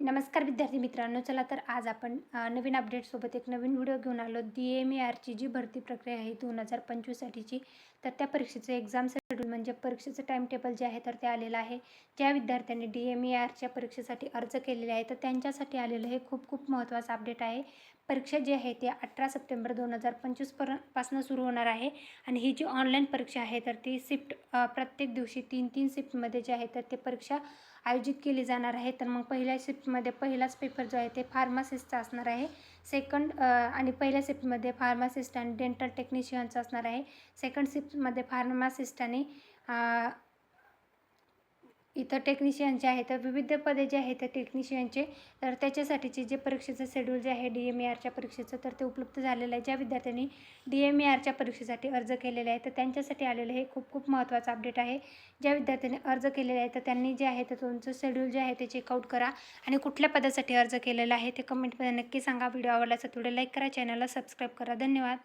नमस्कार विद्यार्थी मित्रांनो चला तर आज आपण नवीन अपडेटसोबत एक नवीन व्हिडिओ घेऊन आलो. डी एम ए आरची जी भरती प्रक्रिया आहे दोन हजार पंचवीससाठीची तर त्या परीक्षेचं एक्झाम शेड्यूल म्हणजे परीक्षेचं टाईम टेबल जे आहे तर ते आलेलं आहे. ज्या विद्यार्थ्यांनी डी एम ए आरच्या परीक्षेसाठी अर्ज केलेले आहे तर त्यांच्यासाठी आलेलं हे खूप खूप महत्त्वाचं अपडेट आहे. परीक्षा जी आहे ती अठरा सप्टेंबर दोन हजार पंचवीसपर्यंतपासून सुरू होणार आहे. आणि ही जी ऑनलाईन परीक्षा आहे तर ती शिफ्ट प्रत्येक दिवशी तीन तीन शिफ्टमध्ये जे आहे तर ते परीक्षा आयोजित केली जाणार आहे. तर मग पहिल्या शिफ्ट शिफ्टमध्ये पहिलाच पेपर जो आहे ते फार्मासिस्टचा असणार आहे. सेकंड आणि पहिल्या शिफ्टमध्ये फार्मासिस्ट आणि डेंटल टेक्निशियनचा असणार आहे. सेकंड शिफ्टमध्ये फार्मासिस्ट आणि इथं टेक्निशियन जे आहे तर विविध पदे जे आहेत त्या टेक्निशियनचे तर त्याच्यासाठीचे जे परीक्षेचं शेड्यूल जे आहे डी एम ए आरच्या परीक्षेचं तर ते उपलब्ध झालेलं आहे. ज्या विद्यार्थ्यांनी डी एम ए आरच्या परीक्षेसाठी अर्ज केलेले आहे तर त्यांच्यासाठी आलेलं हे खूप खूप महत्त्वाचं अपडेट आहे. ज्या विद्यार्थ्यांनी अर्ज केलेले आहे तर त्यांनी जे आहे तर तुमचं शेड्यूल जे आहे ते चेकआउट करा. आणि कुठल्या पदासाठी अर्ज केलेला आहे ते कमेंटमध्ये नक्की सांगा. व्हिडिओ आवडल्यास थोडे लाईक करा. चॅनलला सबस्क्राईब करा. धन्यवाद.